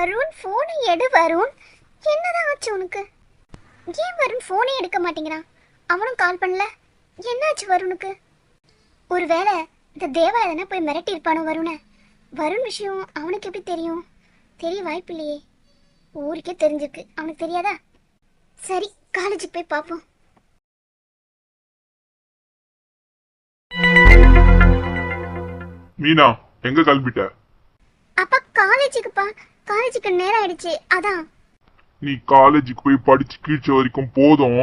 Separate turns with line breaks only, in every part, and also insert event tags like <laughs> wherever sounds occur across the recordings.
வருண் ஃபோனை எடு வருண். என்னதான் ஆச்சு உனக்கு? ஏன் வருண் ஃபோனே எடுக்க மாட்டேங்கிறான்? அவனும் கால் பண்ணல. என்னாச்சு வருணுக்கு? ஒருவேளை இந்த தேவா எதனா போய் மிரட்டி இருப்பானோ வருண? வருண் விஷயம் அவனுக்கு எப்படி தெரியும்? தெரிய வாய்ப்பு இல்லையே ஊருக்கே தெரிஞ்சிருக்கு. அவனுக்கு தெரியாதா? சரி காலேஜுக்கு போய் பார்ப்போம்.
மீனா எங்க கிளம்பிட்ட?
அப்பா காலேஜுக்குப்பா காலேஜுக்கு நேரம் ஆயிடுச்சு அதான்.
நீ காலேஜுக்கு போய் படிச்சு கீழ்ச்ச வரைக்கும் போதும்.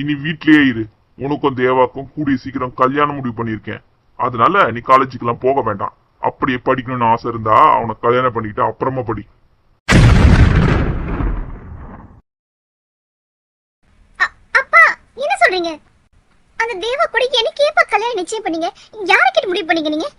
இனி வீட்லயே இரு. உனக்கும் தேவாக்கும் கூடிய சீக்கிரம் கல்யாணம் முடிவு பண்ணியிருக்கேன். அதனால நீ காலேஜுக்கெல்லாம் போக வேண்டாம். அப்படியே படிக்கணும்னு ஆசை இருந்தா அவனை கல்யாணம் பண்ணிக்கிட்டு அப்புறமா படி.
அப்பா என்ன சொல்றீங்க? அந்த தேவா கூட எனக்கு ஏப்பா கல்யாணம் நிச்சயம் பண்ணீங்க? யாரை கிட்ட முடிவு பண்ணீங்க நீங்க?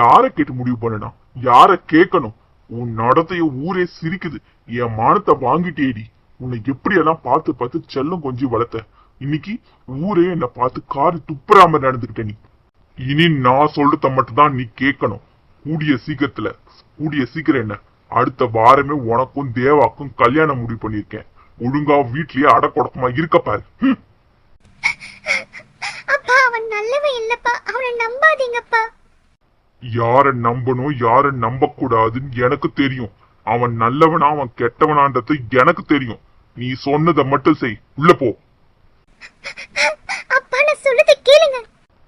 யார கேட்டு முடிவு பண்ணணும்? யார கேட்கணும்? உன் நடத்தைய ஊரே சிரிக்குது. என் மானத்தை வாங்கிட்டேடி. உன்னை எப்படியெல்லாம் பார்த்து பார்த்து செல்லம் கொஞ்சம் வளர்த்த. இன்னைக்கு ஊரே என்னை பார்த்து காரி துப்புறாம நடந்துகிட்ட நீ. இனி நான் சொல்றத மட்டும் தான் நீ கேட்கணும். கூடிய சீக்கிரத்துல கூடிய சீக்கிரம் என்ன? அடுத்த வாரமே உனக்கும் தேவாக்கும் கல்யாணம் முடிவு பண்ணிருக்கேன் ஒழுங்கா வீட்லயே அடக்கொடக்கமா இருக்க பாரு. <laughs>
அப்பா அவன் நல்லவன் இல்லப்பா. அவனை நம்பாதீங்கப்பா.
யார நம்பணும் யார நம்ப கூடாதுன்னு எனக்கு தெரியும். அவன் நல்லவனா அவன் கெட்டவனான்றது எனக்கு தெரியும். நீ சொன்னதை மட்டும் செய். உள்ள போ.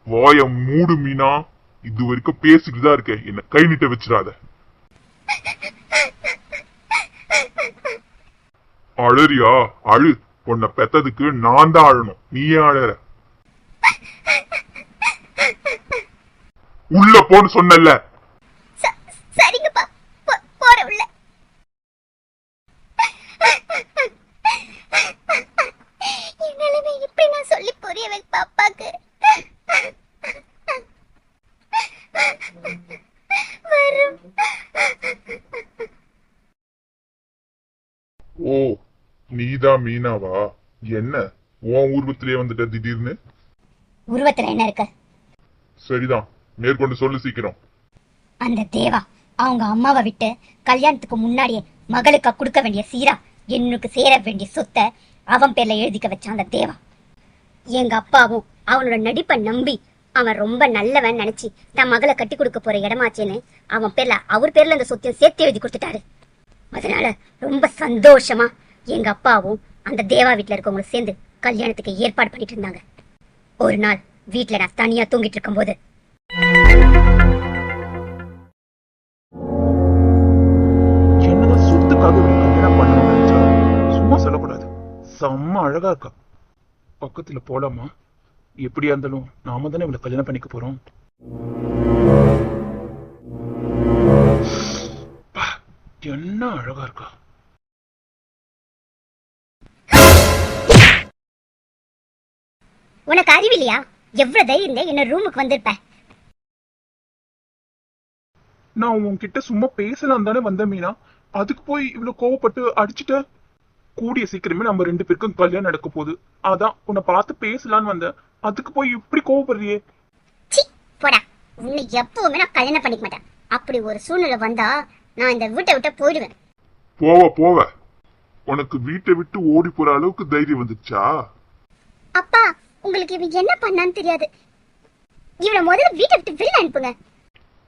வாய மூடு மீனா. இது வரைக்கும் பேசிட்டு தான் இருக்க என்ன கை நீட்ட வச்சிடாத. அழறியா? அழு. உன்னை பெத்ததுக்கு நான் தான் அழணும். நீயே அழற? உள்ள போன்னு சொன்னல
சரிங்கப்பா போற உள்ள. என் நிலைமை இப்படி நான் சொல்லி புரிய வைப்ப அப்பாக்கு வரும்.
ஓ நீதான் மீனாவா? என்ன? உன் உருவத்திலே வந்துட்ட திடீர்னு?
உருவத்துல என்ன இருக்கு?
சரிதான். மேற்கொண்டு சொல்லு சீக்கிரம்.
அந்த தேவா அவங்க அம்மாவை விட்டு கல்யாணத்துக்கு முன்னாடியே மகளுக்கு கொடுக்க வேண்டிய சீரா என்னுக்கு சேர வேண்டிய சொத்தை அவன் பேர்ல எழுதிக்க வச்சான் அந்த தேவா. எங்க அப்பாவும் அவனோட நடிப்பை நம்பி அவன் ரொம்ப நல்லவன் நினைச்சு தன் மகளை கட்டி கொடுக்க போற இடமாச்சேன்னு அவன் பேர்ல அவர் பேர்ல அந்த சொத்தையும் சேர்த்து எழுதி கொடுத்துட்டாரு. அதனால ரொம்ப சந்தோஷமா எங்க அப்பாவும் அந்த தேவா வீட்டுல இருக்கவங்களும் சேர்ந்து கல்யாணத்துக்கு ஏற்பாடு பண்ணிட்டு இருந்தாங்க. ஒரு நாள் வீட்டுல நான் தனியா தூங்கிட்டு இருக்கும்போது
செம்ம அழகா இருக்கா? பக்கத்துல போலாமா? எப்படியா இருந்தாலும் நாம தானே இவளை கல்யாணம் பண்ணிக்க போறோம். என்ன அழகா இருக்கா?
உனக்கு அறிவில்லையா எவ்வளவு தைரியம் என்ன ரூமுக்கு வந்திருப்ப.
நான் உன்கிட்ட சும்மா பேசலாம் தானே வந்தேன் மீனா. அதுக்கு போய் இவ்வளவு கோவப்பட்டு அடிச்சுட்ட? கூடிய சீக்கிரமே நம்ம ரெண்டு பேருக்கும் கல்யாணம் நடக்க போகுது. அதான் உன்னை பார்த்து பேசலான்னு வந்தேன். அதுக்கு போய் இப்படி கோவப்படுறியே?
போடா. உன்னை எப்பவுமே நான் கல்யாணம் பண்ணிக்க மாட்டேன். அப்படி ஒரு சூழ்நிலை வந்தா நான் இந்த வீட்டை விட்டு போயிடுவேன்.
போவ போவ. உனக்கு வீட்டை விட்டு ஓடி போற அளவுக்கு தைரியம் வந்துச்சா
அப்பா உங்களுக்கு இவன் என்ன பண்ணான்னு தெரியாது. இவனை முதல்ல வீட்டை விட்டு வெளில அனுப்புங்க.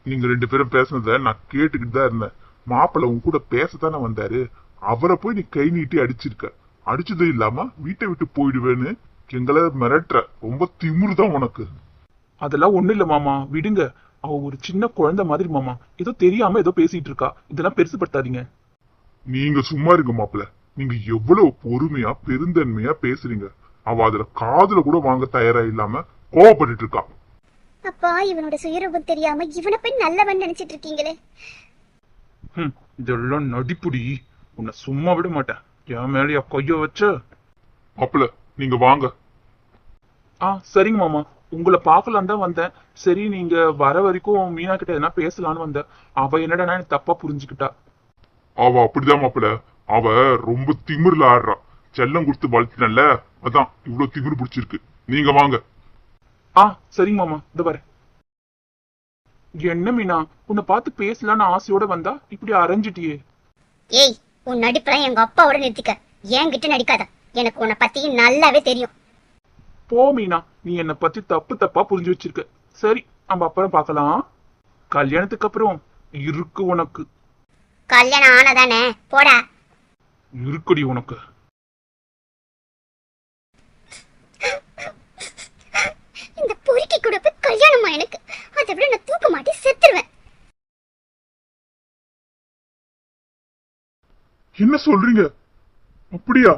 நீங்க ரெண்டு பேரும் பேசுனத நான் கேட்டுக்கிட்டு தான் இருந்தேன். மாப்பிள்ள உன் கூட பேசத்தானே வந்தாரு? அவரை போய் நீ கை நீட்டி அடிச்சிருக்க. அடிச்சதும் இல்லாம வீட்டை விட்டு போயிடுவேன்னு எங்களை மிரட்டுற. ரொம்ப திமிரு தான் உனக்கு.
அதெல்லாம் ஒண்ணு இல்ல மாமா. விடுங்க. அவ ஒரு சின்ன குழந்தை மாதிரி மாமா. ஏதோ தெரியாம ஏதோ பேசிட்டு இருக்கா. இதெல்லாம் பெருசுப்படுத்தாதீங்க.
நீங்க சும்மா இருங்க மாப்பிள்ள. நீங்க எவ்வளவு பொறுமையா பெருந்தன்மையா பேசுறீங்க. அவ அதுல காதுல கூட வாங்க தயாரா இல்லாம கோவப்பட்டுட்டு இருக்கா.
அப்பா இவனோட சுயரூபம் தெரியாம இவனை போய் நல்லவன் நினைச்சிட்டு இருக்கீங்களே.
இதெல்லாம் நடிப்புடி. உன்னை சும்மா விட மாட்டேன். என் மேலயா கொய்ய வச்ச.
மாப்பிள்ள நீங்க வாங்க.
ஆ சரிங்க மாமா. உங்களை பார்க்கலாம் தான் வந்தேன். சரி நீங்க வர வரைக்கும் மீனா கிட்ட எதனா பேசலான்னு வந்தேன். அவ என்னடா எனக்கு தப்பா புரிஞ்சுக்கிட்டா.
அவ அப்படிதான் மாப்பிள்ள அவ ரொம்ப திமிர்ல ஆடுறா. செல்லம் கொடுத்து வளர்த்தினல்ல அதான் இவ்வளவு திமிரு பிடிச்சிருக்கு. நீங்க வாங்க.
ஆ சரிங்க மாமா. இந்த வரேன் என்ன மீனா? உன்னை பார்த்து பேசலான்னு ஆசையோட வந்தா இப்படி அரைஞ்சிட்டியே.
ஏய் உன் நடிப்பெல்லாம் எங்க அப்பாவோட நிறுத்திக்க. என்கிட்ட நடிக்காத. எனக்கு உன்னை பத்தி நல்லாவே தெரியும்.
போ மீனா. நீ என்னை பத்தி தப்பு தப்பா புரிஞ்சு வச்சிருக்க. சரி நம்ம அப்புறம் பார்க்கலாம். கல்யாணத்துக்கு அப்புறம் இருக்கு உனக்கு.
கல்யாணம் ஆனதானே? போடா.
இருக்குடி உனக்கு.
இந்த பொறுக்கி கூட போய் கல்யாணமா எனக்கு? அதை விட நான் தூக்க மாட்டி செத்துருவேன்.
என்ன சொல்றீங்க? அப்படியா?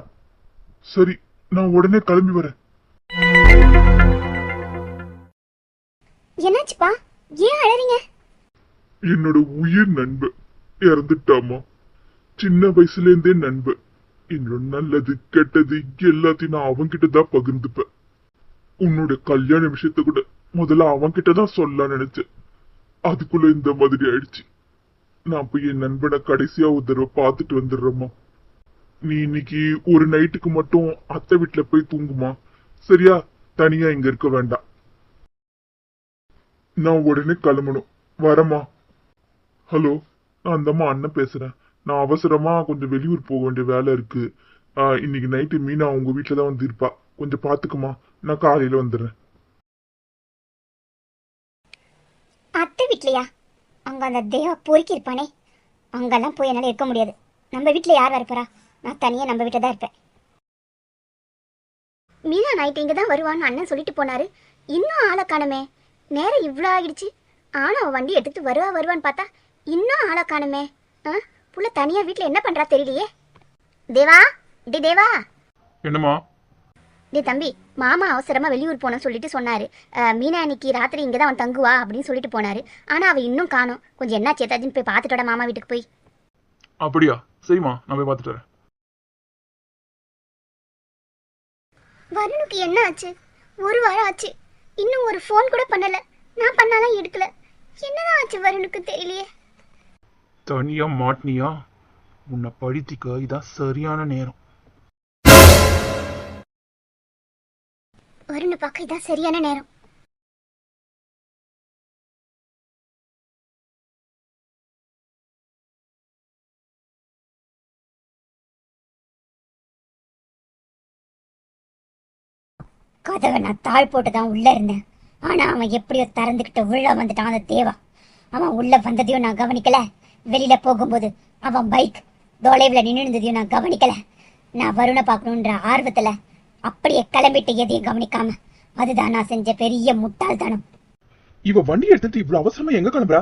சரி நான் உடனே கிளம்பி வரேன்.
என்னாச்சுப்பா? ஏன் அழறீங்க?
என்னோட உயிர் நண்பன் இறந்துட்டாமா? சின்ன வயசுல இருந்தே நண்பன் என்னோட நல்லது கெட்டது எல்லாத்தையும் நான் அவன்கிட்ட தான் பகிர்ந்துப்பேன். உன்னோட கல்யாண விஷயத்த கூட முதல்ல அவன்கிட்ட தான் சொல்லலாம் நினைச்சேன். அதுக்குள்ள இந்த மாதிரி ஆயிடுச்சு. நான் போய் என் நண்பனை கடைசியா ஒரு தடவை பார்த்துட்டு வந்துடுறேம்மா. நீ இன்னைக்கு ஒரு நைட்டுக்கு மட்டும் அத்தை வீட்டுல போய் தூங்குமா? சரியா? தனியா இங்க இருக்க வேண்டாம். நான் உடனே கிளம்பணும். வரமா ஹலோ நான் அந்தம்மா அண்ணன் பேசுறேன். நான் அவசரமா கொஞ்சம் வெளியூர் போக வேண்டிய வேலை இருக்கு. ஆஹ், இன்னைக்கு நைட்டு மீனா உங்க வீட்டுல தான் வந்து இருப்பா. கொஞ்சம் பாத்துக்குமா நான் காலையில வந்துடுறேன்.
அத்தை வீட்லயா? அங்க அந்த தேவா பொறுக்கி இருப்பானே அங்கெல்லாம் போய் என்னால இருக்க முடியாது. நம்ம வீட்ல யார் வரப்போறா நான் தனியா நம்ம வீட்டில் தான் இருப்பேன். மீனா நைட்டு இங்க தான் வருவான்னு அண்ணன் சொல்லிட்டு போனாரு. இன்னும் ஆளை காணுமே. நேரம் இவ்வளோ ஆகிடுச்சு ஆனா அவன் வண்டி எடுத்துட்டு வருவா வருவான்னு பார்த்தா இன்னும் ஆளை காணுமே. ஆ புள்ள தனியா வீட்ல என்ன பண்றா தெரியலையே. தேவா டி தேவா.
என்னம்மா?
டே தம்பி மாமா அவசரமா வெளியூர் போனோம் சொல்லிட்டு சொன்னாரு. மீனா இன்னைக்கு ராத்திரி இங்கே தான் அவன் தங்குவா அப்படின்னு சொல்லிட்டு போனாரு. ஆனா அவ இன்னும் காணோம். கொஞ்சம் என்ன சேத்தாச்சுன்னு போய் பார்த்துட்டோட மாமா வீட்டுக்கு போய்.
அப்படியா? சரிம்மா நான் போய் பார்த்துட்டு வரேன்.
வருணுக்கு என்ன ஆச்சு? ஒரு வாரம் ஆச்சு. இன்னும் ஒரு ஃபோன் கூட பண்ணல. நான் பண்ணாலும் எடுக்கல. என்னதான் ஆச்சு வருணுக்கு தெரியலையே.
தனியா மாட்டினியா? உன்னை பழித்திக்க இதான் சரியான நேரம்.
வருணை பார்க்க இதான் சரியான நேரம். கதவை நான் தாழ் போட்டு தான் உள்ள இருந்தேன். ஆனா அவன் எப்படியோ திறந்துக்கிட்டு உள்ள வந்துட்டான் அந்த தேவா. அவன் உள்ள வந்ததையும் நான் கவனிக்கல. வெளியில போகும்போது அவன் பைக் தொலைவில் நின்று இருந்ததையும் நான் கவனிக்கல. நான் வருணை பார்க்கணுன்ற ஆர்வத்துல அப்படியே கிளம்பிட்டு எதையும் கவனிக்காம அதுதான் நான் செஞ்ச பெரிய முட்டாள்தனம்.
இவ வண்டி எடுத்துட்டு இவ்வளவு அவசரமா எங்க கிளம்புறா?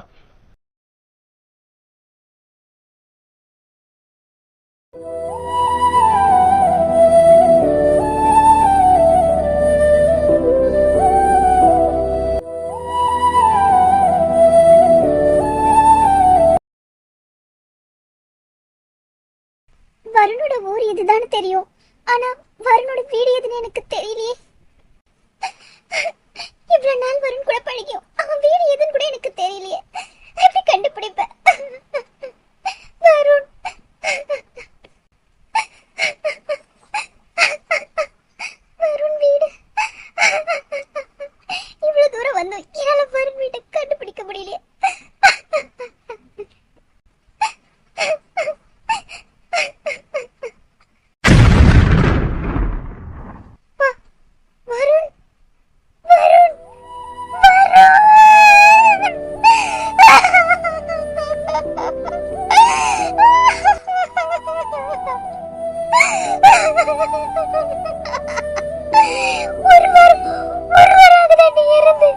வருண் ஒரு வாரம் ஒரு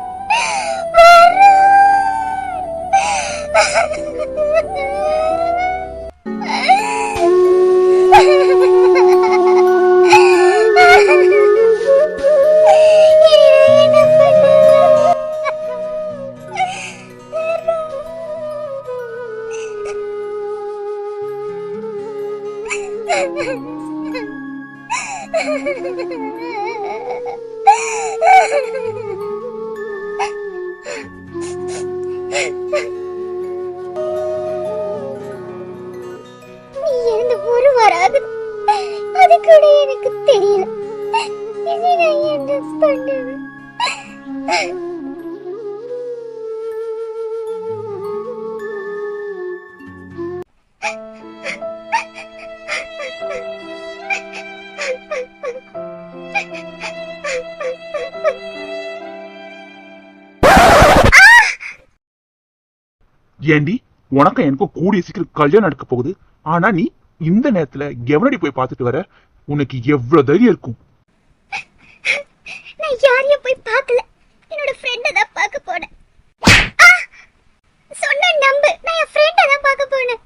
வராது. அது கூட எனக்கு தெரியல. இனி நான் என்ன பண்ணுவேன்?
ஏண்டி உனக்கு எனக்கு கூடிய சீக்கிரம் கல்யாணம் நடக்க போகுது. ஆனா நீ இந்த நேரத்துல எவனடி போய் பார்த்துட்டு வர உனக்கு எவ்வளவு தைரியம் இருக்கும்?
நான் யாரையும் போய் பார்க்கல. என்னோட ஃப்ரெண்டை தான் பார்க்க போனேன்! சொன்ன நம்பு. நான் என் ஃப்ரெண்டை தான் பார்க்க போனேன்.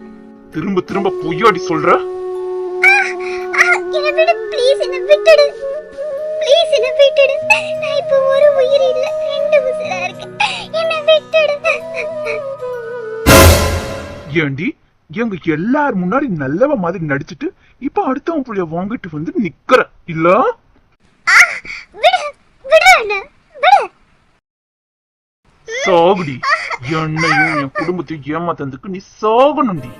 திரும்ப திரும்ப பொய்யாடி சொல்ற!
என்னை விடு. ப்ளீஸ் என்னை விட்டுடு. ப்ளீஸ் என்னை விட்டுடு. நான் இப்போ ஒரு உயிர் இல்ல. ரெண்டு உசுரா இருக்கேன். என்னை விட்டுடு.
ஏண்டி? எங்க எல்லார் முன்னாடி நல்லவ மாதிரி நடிச்சிட்டு இப்ப அடுத்தவன் புள்ளைய வாங்கிட்டு வந்து நிக்கிற. இல்ல? சாகுடி என்னையும் என் குடும்பத்தையும் ஏமாத்ததுக்கு நீ சாகணும்டி.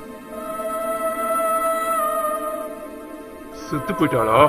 செத்து போயிட்டாளா?